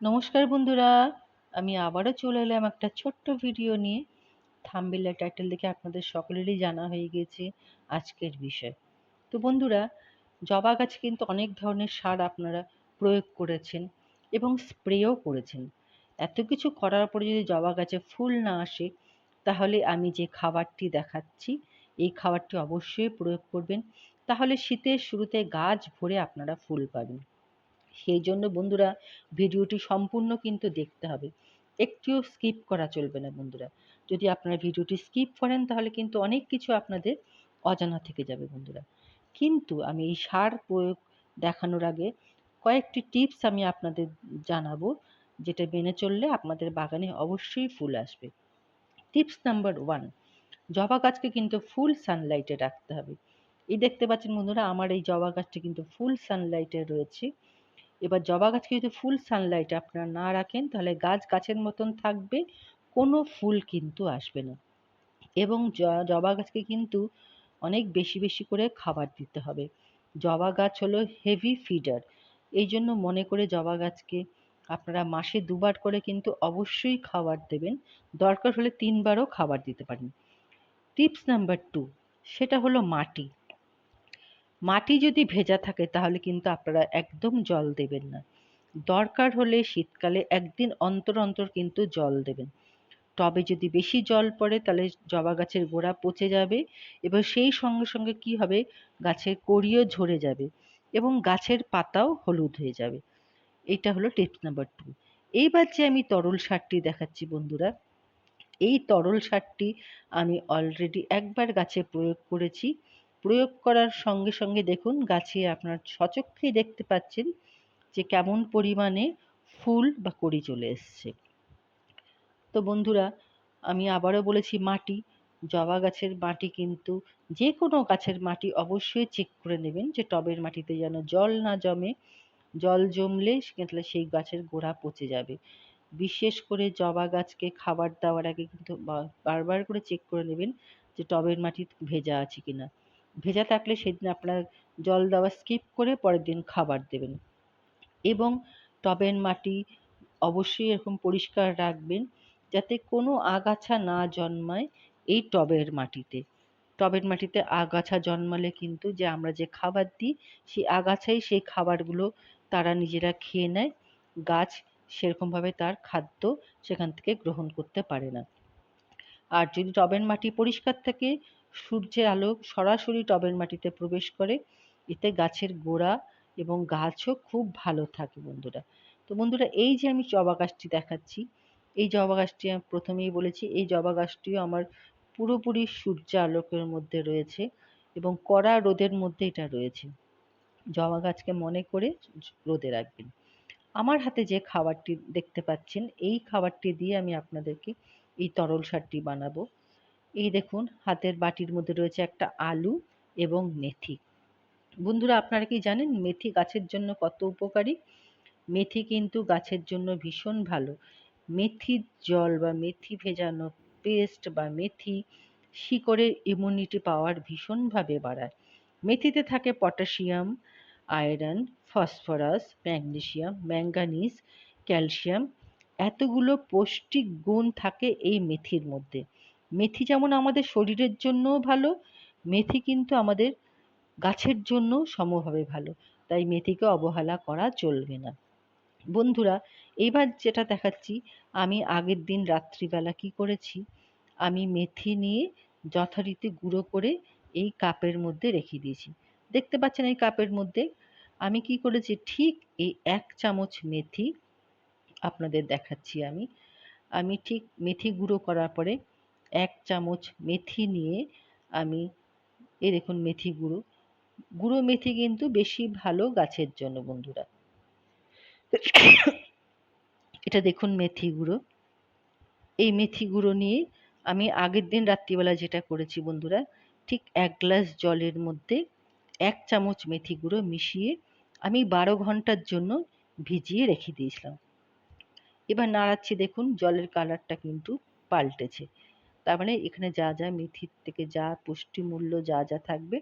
নমস্কার বন্ধুরা, আমি আবারও চলে এলাম একটা ছোট্ট ভিডিও নিয়ে। থাম্বেল টাইটেল দেখে আপনাদের সকলেরই জানা হয়ে গেছে আজকের বিষয়। তো বন্ধুরা, জবা গাছে কিন্তু অনেক ধরনের সার আপনারা প্রয়োগ করেছেন এবং স্প্রেও করেছেন। এত কিছু করার পরে যদি জবা গাছে ফুল না আসে, তাহলে আমি যে খাবারটি দেখাচ্ছি, এই খাবারটি অবশ্যই প্রয়োগ করবেন। তাহলে শীতের শুরুতে গাছ ভরে আপনারা ফুল পাবেন। সেই জন্য বন্ধুরা ভিডিওটি সম্পূর্ণ কিন্তু দেখতে হবে। একটিও স্কিপ করা চলবে না বন্ধুরা। যদি আপনারা ভিডিওটি স্কিপ করেন তাহলে কিন্তু অনেক কিছু আপনাদের অজানা থেকে যাবে বন্ধুরা। কিন্তু আমি এই সার প্রয়োগ দেখানোর আগে কয়েকটি টিপস আমি আপনাদের জানাব, যেটা মেনে চললে আপনাদের বাগানে অবশ্যই ফুল আসবে। টিপস নাম্বার ওয়ান জবা গাছকে কিন্তু ফুল সানলাইটে রাখতে হবে। এই দেখতে পাচ্ছেন বন্ধুরা, আমার এই জবা গাছটি কিন্তু ফুল সানলাইটে রয়েছে। এবার জবা গাছকে যদি ফুল সানলাইটে আপনারা না রাখেন, তাহলে গাছ গাছের মতন থাকবে, কোনো ফুল কিন্তু আসবে না। এবং জবা গাছকে কিন্তু অনেক বেশি বেশি করে খাবার দিতে হবে। জবা গাছ হলো হেভি ফিডার এই জন্য মনে করে জবা গাছকে আপনারা মাসে দুবার করে কিন্তু অবশ্যই খাবার দেবেন। দরকার হলে তিনবারও খাবার দিতে পারেন। টিপস নাম্বার টু সেটা হলো মাটি। মাটি যদি ভেজা থাকে, তাহলে কিন্তু আপনারা একদম জল দেবেন না। দরকার হলে শীতকালে একদিন অন্তর অন্তর কিন্তু জল দেবেন। টবে যদি বেশি জল পড়ে, তাহলে জবা গাছের গোড়া পচে যাবে এবং সেই সঙ্গে সঙ্গে কি হবে? গাছের কড়িও ঝরে যাবে এবং গাছের পাতাও হলুদ হয়ে যাবে। এটা হলো টিপস নাম্বার টু। এইবার যে আমি তরল সারটি দেখাচ্ছি বন্ধুরা, এই তরল সারটি আমি অলরেডি একবার গাছে প্রয়োগ করেছি। প্রয়োগ করার সঙ্গে সঙ্গে দেখুন গাছে আপনার সচক্ষেই দেখতে পাচ্ছেন যে কেমন পরিমাণে ফুল বা কড়ি চলে এসছে। তো বন্ধুরা, আমি আবারও বলেছি মাটি, জবা গাছের মাটি কিন্তু যে কোনো গাছের মাটি অবশ্যই চেক করে নেবেন যে টবের মাটিতে যেন জল না জমে, জল জমলে তাহলে সেই গাছের গোড়া পচে যাবে। বিশেষ করে জবা গাছকে খাবার দেওয়ার আগে কিন্তু বারবার করে চেক করে নেবেন যে টবের মাটি ভেজা আছে কিনা। ভেজা থাকলে সেদিন আপনার জল দেওয়া স্কিপ করে পরের দিন খাবার দেবেন। এবং টবের মাটি অবশ্যই এরকম পরিষ্কার রাখবেন যাতে কোনো আগাছা না জন্মায় এই টবের মাটিতে। টবের মাটিতে আগাছা জন্মালে কিন্তু যে আমরা যে খাবার দিই, সেই আগাছাই সেই খাবারগুলো তারা নিজেরা খেয়ে নেয়। গাছ সেরকমভাবে তার খাদ্য সেখান থেকে গ্রহণ করতে পারে না। আর যদি টবের মাটি পরিষ্কার থাকে সূর্যের আলো সরাসরি টবের মাটিতে প্রবেশ করে। এতে গাছের গোড়া এবং গাছও খুব ভালো থাকে বন্ধুরা। তো বন্ধুরা, এই যে আমি জবা গাছটি দেখাচ্ছি, এই জবা গাছটি আমি প্রথমেই বলেছি, এই জবা গাছটিও আমার পুরোপুরি সূর্য আলোকের মধ্যে রয়েছে এবং কড়া রোদের মধ্যে এটা রয়েছে। জবা গাছকে মনে করে রোদে রাখবেন। আমার হাতে যে খাবারটি দেখতে পাচ্ছেন, এই খাবারটি দিয়ে আমি আপনাদেরকে এই তরল সারটি বানাবো। এই দেখুন, হাতের বাটির মধ্যে রয়েছে একটা আলু এবং মেথি। বন্ধুরা, আপনারা কি জানেন মেথি গাছের জন্য কত উপকারী? মেথি কিন্তু গাছের জন্য ভীষণ ভালো। মেথির জল বা মেথি ভেজানো পেস্ট বা মেথি শিকড়ের ইমিউনিটি পাওয়ার ভীষণভাবে বাড়ায়। মেথিতে থাকে potassium, iron, phosphorus, magnesium manganese calcium. এতগুলো পৌষ্টিক গুণ থাকে এই মেথির মধ্যে। মেথি যেমন আমাদের শরীরের জন্যও ভালো, মেথি কিন্তু আমাদের গাছের জন্য সমভাবে ভালো। তাই মেথিকে অবহেলা করা চলবে না। বন্ধুরা এইবার যেটা দেখাচ্ছি, আমি আগের দিন রাত্রিবেলা কি করেছি? আমি মেথি নিয়ে যথারীতি গুঁড়ো করে এই কাপের মধ্যে রেখে দিয়েছি। দেখতে পাচ্ছেন এই কাপের মধ্যে আমি কি করেছি? ঠিক এই এক চামচ মেথি আপনাদের দেখাচ্ছি আমি। আমি ঠিক মেথি গুঁড়ো করার পরে এক চামচ মেথি নিয়ে আমি, এই দেখুন মেথি গুঁড়ো। গুঁড়ো মেথি কিন্তু বেশি ভালো গাছের জন্য বন্ধুরা। এটা দেখুন মেথি গুঁড়ো। এই মেথি গুঁড়ো নিয়ে আমি আগের দিন রাত্রিবেলা যেটা করেছি বন্ধুরা, ঠিক এক গ্লাস জলের মধ্যে এক চামচ মেথি গুঁড়ো মিশিয়ে আমি বারো ঘণ্টার জন্য ভিজিয়ে রেখে দিয়েছিলাম। এবার নাড়াচ্ছি দেখুন, জলের কালারটা কিন্তু পাল্টেছে। তার মানে এখানে যা যা মেথির থেকে যা পুষ্টিমূল্য যা যা থাকবে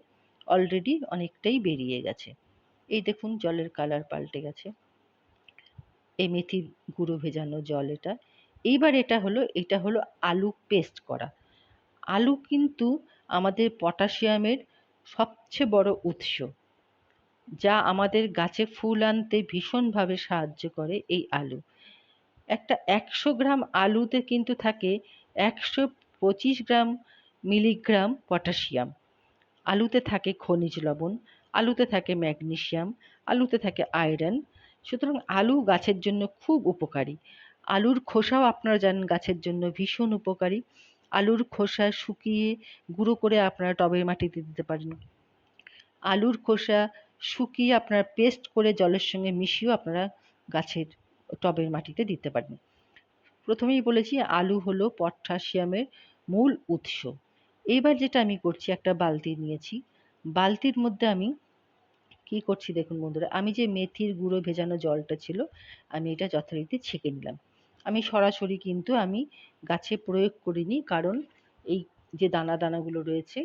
অলরেডি অনেকটাই বেরিয়ে গেছে। এই দেখুন জলের কালার পাল্টে গেছে। এই মেথির গুঁড়ো ভেজানো জল এটা। এইবার এটা হলো এটা হলো আলু পেস্ট করা। আলু কিন্তু আমাদের পটাশিয়ামের সবচেয়ে বড় উৎস, যা আমাদের গাছে ফুল আনতে ভীষণভাবে সাহায্য করে এই আলু। একটা একশো গ্রাম আলুতে কিন্তু থাকে একশো পঁচিশ গ্রাম মিলিগ্রাম পটাশিয়াম। আলুতে থাকে খনিজ লবণ, আলুতে থাকে ম্যাগনেসিয়াম আলুতে থাকে আয়রন। সুতরাং আলু গাছের জন্য খুব উপকারী। আলুর খোসাও আপনারা জানেন গাছের জন্য ভীষণ উপকারী। আলুর খোসা শুকিয়ে গুঁড়ো করে আপনারা টবের মাটিতে দিতে পারেন। আলুর খোসা শুকিয়ে আপনারা পেস্ট করে জলের সঙ্গে মিশিয়েও আপনারা গাছের টবের মাটিতে দিতে পারেন। প্রথমেই বলেছি আলু হলো পটাশিয়ামের মূল উৎস। এইবার যেটা আমি করছি, একটা বালতি নিয়েছি। বালতির মধ্যে আমি কি করছি দেখুন বন্ধুরা, আমি যে মেথির গুঁড়ো ভেজানো জলটা ছিল, আমি এটা যথারীতি ছেঁকে নিলাম। আমি সরাসরি কিন্তু আমি গাছে প্রয়োগ করিনি, কারণ এই যে দানা দানাগুলো রয়েছে,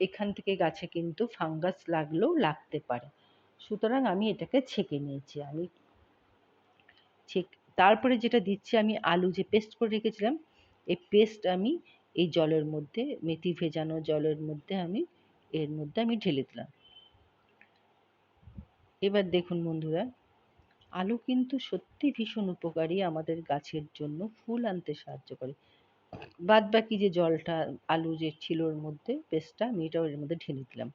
এখান থেকে গাছে কিন্তু ফাঙ্গাস লাগলেও লাগতে পারে। সুতরাং আমি এটাকে ছেঁকে নিয়েছি। আমি ছেক, তারপরে যেটা দিচ্ছি, আমি আলু যে পেস্ট করে রেখেছিলাম, এই পেস্ট আমি এই জলের মধ্যে, মেথি ভেজানো জলের মধ্যে আমি, এর মধ্যে আমি ঢেলে দিলাম। এবার দেখুন বন্ধুরা, আলু কিন্তু সত্যি ভীষণ উপকারী আমাদের গাছের জন্য, ফুল আনতে সাহায্য করে। বাদ বাকি যে জলটা, আলু যে ছিল ওর মধ্যে, পেস্টটা, আমি এটাও এর মধ্যে ঢেলে দিলাম।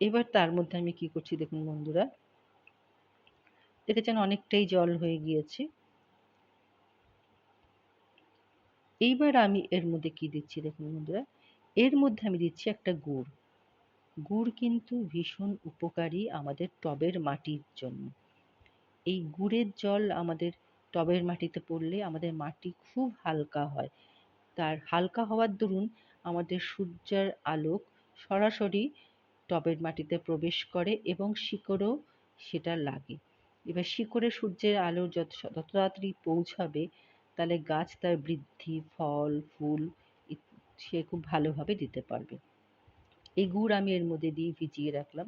এবার তার মধ্যে আমি কি করছি দেখুন বন্ধুরা, দেখেছেন অনেকটাই জল হয়ে গিয়েছে। এইবার আমি এর মধ্যে কি দিচ্ছি দেখুন বন্ধুরা, এর মধ্যে আমি দিচ্ছি একটা গুড়। গুড় কিন্তু ভীষণ উপকারী আমাদের টবের মাটির জন্য। এই গুড়ের জল আমাদের টবের মাটিতে পড়লে আমাদের মাটি খুব হালকা হয়। তার হালকা হওয়ার দরুন আমাদের সূর্যের আলোক সরাসরি টবের মাটিতে প্রবেশ করে এবং শিকড়ও সেটা লাগে। এবার শিকড়ে সূর্যের আলো যত তাড়াতাড়ি পৌঁছাবে তাহলে গাছ তার বৃদ্ধি, ফল, ফুল সে খুব ভালোভাবে দিতে পারবে। এই গুড় আমি এর মধ্যে দিয়ে ভিজিয়ে রাখলাম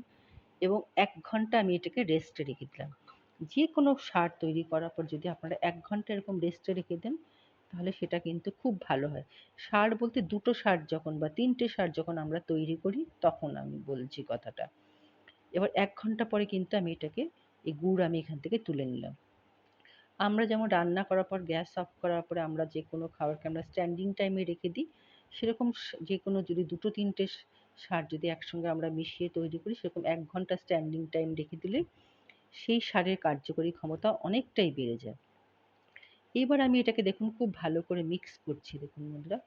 এবং এক ঘণ্টা আমি এটাকে রেস্টে রেখে দিলাম। যে কোনো সার তৈরি করার পর যদি আপনারা এক ঘণ্টা এরকম রেস্টে রেখে দেন, তাহলে সেটা কিন্তু খুব ভালো হয়। সার বলতে দুটো সার যখন বা তিনটে সার যখন আমরা তৈরি করি, তখন আমি বলছি কথাটা। এবার এক ঘণ্টা পরে কিন্তু আমি এটাকে, এই গুড় আমি এখান থেকে তুলে নিলাম। আমরা যেমন রান্না করার পর গ্যাস অফ করার পরে আমরা যে কোনো খাবারকে আমরা স্ট্যান্ডিং টাইমে রেখে দিই, সেরকম যে কোনো যদি দুটো তিনটে সার যদি একসঙ্গে আমরা মিশিয়ে তৈরি করি, সেরকম এক ঘণ্টা স্ট্যান্ডিং টাইম রেখে দিলে সেই সারের কার্যকরী ক্ষমতা অনেকটাই বেড়ে যায়। এবার আমি এটাকে দেখুন খুব ভালো করে মিক্স করছি, দেখুন বন্ধুরা।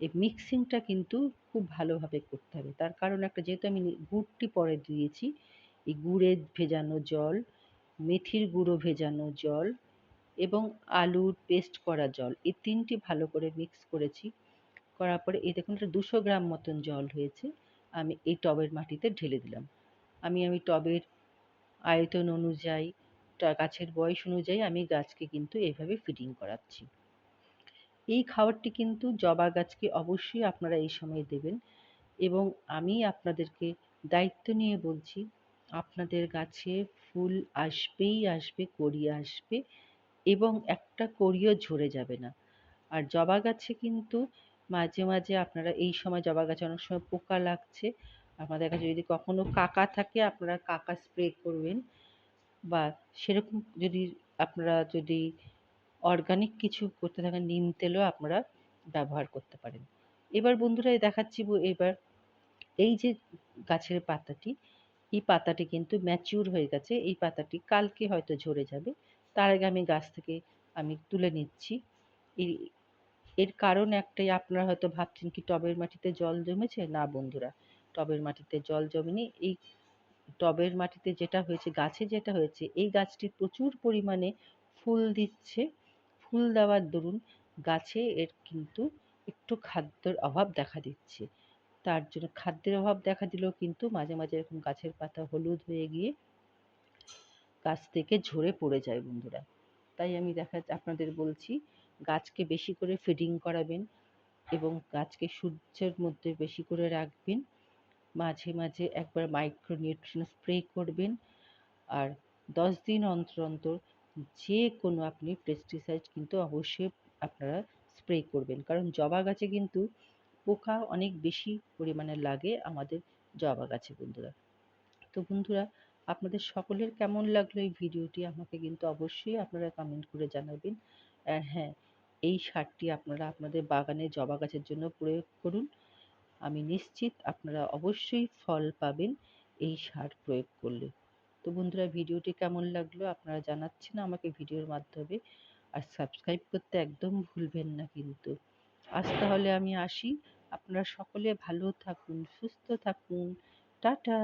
এই মিক্সিংটা কিন্তু খুব ভালোভাবে করতে হবে। তার কারণ একটা যেহেতু আমি গুড়টি পরে দিয়েছি, এই গুড়ের ভেজানো জল, মেথির গুঁড়ো ভেজানো জল এবং আলুর পেস্ট করা জল। এই তিনটি ভালো করে মিক্স করেছি। করার পরে এই দেখুন, এটা দুশো গ্রাম মতন জল হয়েছে। আমি এই টবের মাটিতে ঢেলে দিলাম। আমি আমি টবের আয়তন অনুযায়ী গাছের বয়স অনুযায়ী আমি গাছকে কিন্তু এইভাবে ফিডিং করাচ্ছি। এই খাবারটি কিন্তু জবা গাছকে অবশ্যই আপনারা এই সময় দেবেন এবং আমি আপনাদেরকে দায়িত্ব নিয়ে বলছি, আপনাদের গাছে ফুল আসবেই আসবে, কড়ি আসবে এবং একটা কড়িও ঝরে যাবে না। আর জবা গাছে কিন্তু মাঝে মাঝে আপনারা এই সময় জবা গাছে অনেক সময় পোকা লাগছে। আপনাদের কাছে যদি কখনো কাকা থাকে, আপনারা কাকা স্প্রে করবেন। বা সেরকম যদি আপনারা যদি অর্গানিক কিছু করতে থাকেন, নিম তেলও আপনারা ব্যবহার করতে পারেন। এবার বন্ধুরা দেখাচ্ছি এবার এই যে গাছের পাতাটি, এই পাতাটি কিন্তু ম্যাচিউর হয়ে গেছে। এই পাতাটি কালকে হয়তো ঝরে যাবে। তার আগে আমি গাছ থেকে আমি তুলে নিচ্ছি। এই, এর কারণ একটাই, আপনারা হয়তো ভাবছেন কি টবের মাটিতে জল জমেছে? না বন্ধুরা, টবের মাটিতে জল জমেনি। এই টবের মাটিতে যেটা হয়েছে, গাছে যেটা হয়েছে, এই গাছটি প্রচুর পরিমাণে ফুল দিচ্ছে। ফুল দেওয়ার দরুন গাছে এর কিন্তু একটু খাদ্যের অভাব দেখা দিচ্ছে। তার জন্য খাদ্যের অভাব দেখা দিলেও কিন্তু মাঝে মাঝে এরকম গাছের পাতা হলুদ হয়ে গিয়ে গাছ থেকে ঝরে পড়ে যায় বন্ধুরা। তাই আমি দেখা আপনাদের বলছি, গাছকে বেশি করে ফিডিং করাবেন এবং গাছকে সূর্যের মধ্যে বেশি করে রাখবেন। মাঝে মাঝে একবার মাইক্রো নিউট্রিশন স্প্রে করবেন। আর দশ দিন অন্তর অন্তর যে কোনো আপনি পেস্টিসাইড কিন্তু অবশ্যই আপনারা স্প্রে করবেন। কারণ জবা গাছে কিন্তু পোকা অনেক বেশি পরিমাণে লাগে আমাদের জবা গাছে বন্ধুরা। তো বন্ধুরা আপনাদের সকলের কেমন লাগল এই ভিডিওটি আমাকে কিন্তু অবশ্যই আপনারা কমেন্ট করে জানাবেন। আর হ্যাঁ এই সারটি আপনারা আপনাদের বাগানে জবা গাছের জন্য প্রয়োগ করুন। আমি নিশ্চিত আপনারা অবশ্যই ফল পাবেন এই সার প্রয়োগ করলে। তো বন্ধুরা, ভিডিওটি কেমন লাগল আপনারা জানাচ্ছেন আমাকে ভিডিওর মাধ্যমে। আর সাবস্ক্রাইব করতে একদম ভুলবেন না কিন্তু। আজ তাহলে আমি আসি। আপনারা সকলে ভালো থাকুন, সুস্থ থাকুন। টাটা!